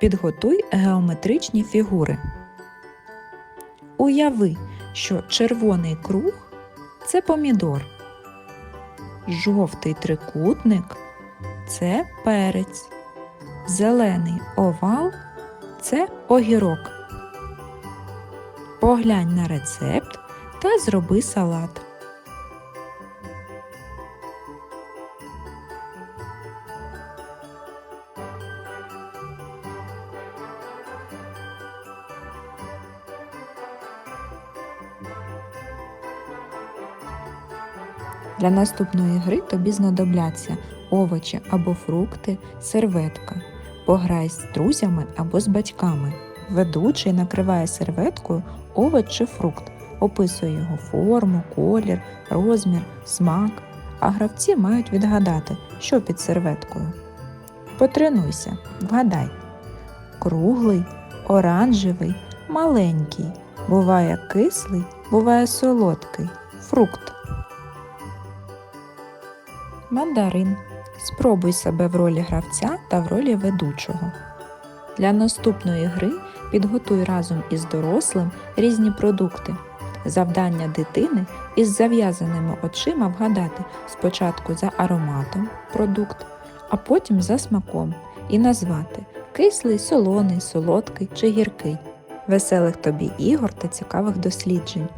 Підготуй геометричні фігури. Уяви, що червоний круг це помідор. Жовтий трикутник це перець. Зелений овал це огірок. Поглянь на рецепт та зроби салат. Для наступної гри тобі знадобляться овочі або фрукти, серветка. Пограй з друзями або з батьками. Ведучий накриває серветкою овоч чи фрукт, описує його форму, колір, розмір, смак, а гравці мають відгадати, що під серветкою. Потренуйся, вгадай. Круглий, оранжевий, маленький. Буває кислий, буває солодкий. Фрукт. Мандарин. Спробуй себе в ролі гравця та в ролі ведучого. Для наступної гри підготуй разом із дорослим різні продукти. Завдання дитини із зав'язаними очима вгадати спочатку за ароматом продукт, а потім за смаком і назвати кислий, солоний, солодкий чи гіркий. Веселих тобі ігор та цікавих досліджень.